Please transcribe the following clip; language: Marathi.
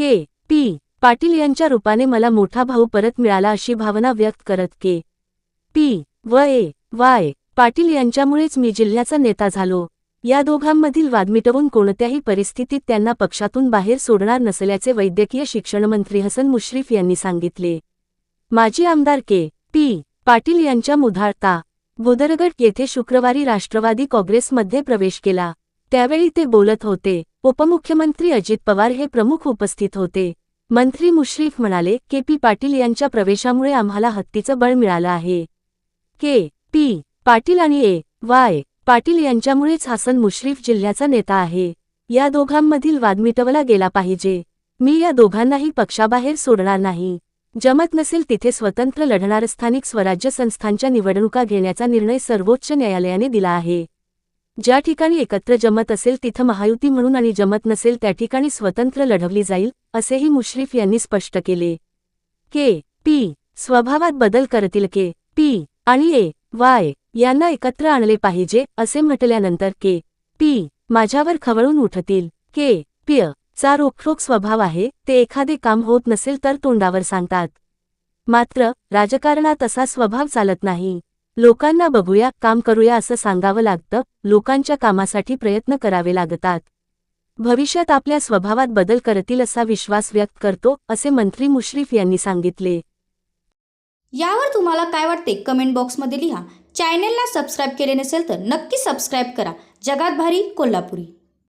के पी पाटील यांच्या रूपाने मला मोठा भाऊ परत मिळाला अशी भावना व्यक्त करत के पी व ए वाय पाटील यांच्यामुळेच मी जिल्ह्याचा नेता झालो. या दोघांमधील वाद मिटवून कोणत्याही परिस्थितीत त्यांना पक्षातून बाहेर सोडणार नसल्याचे वैद्यकीय शिक्षणमंत्री हसन मुश्रीफ यांनी सांगितले. माजी आमदार के पी पाटील यांच्या मुधाळता बुदरगड येथे शुक्रवारी राष्ट्रवादी काँग्रेसमध्ये प्रवेश केला. त्यावेळी ते बोलत होते उपमुख्यमंत्री अजित पवार हे प्रमुख उपस्थित होते. मंत्री मुश्रीफ म्हणाले के पी पाटील यांच्या प्रवेशामुळे आम्हाला हत्तीचं बळ मिळालं आहे. के पी पाटील आणि ए वाय पाटील यांच्यामुळेच हसन मुश्रीफ जिल्ह्याचा नेता आहे. या दोघांमधील वाद मिटवला गेला पाहिजे. मी या दोघांनाही पक्षाबाहेर सोडणार नाही. जमत नसेल तिथे स्वतंत्र लढणार स्थानिक स्वराज्य संस्थांच्या निवडणुका घेण्याचा निर्णय सर्वोच्च न्यायालयाने दिला आहे. ज्या ठिकाणी एकत्र जमत असेल तिथं महायुती म्हणून आणि जमत नसेल त्या ठिकाणी स्वतंत्र लढवली जाईल असेही मुश्रीफ यांनी स्पष्ट केले. के पी स्वभावात बदल करतील के पी आणि ए वाय यांना एकत्र आणले पाहिजे असे म्हटल्यानंतर के पी माझ्यावर खवळून उठतील. के पिय चा रोखोक स्वभाव आहे ते एखादे काम होत नसेल तर तोंडावर सांगतात. मात्र राजकारणात असा स्वभाव चालत नाही. लोकांना बघूया काम करूया असं सांगावं लागतं लोकांच्या कामासाठी प्रयत्न करावे लागतात. भविष्यात आपल्या स्वभावात बदल करतील असा विश्वास व्यक्त करतो असे मंत्री मुश्रीफ यांनी सांगितले. यावर तुम्हाला काय वाटते कमेंट बॉक्समध्ये लिहा. चॅनेलला सबस्क्राईब केले नसेल तर नक्की सबस्क्राईब करा. जगात भारी कोल्हापुरी.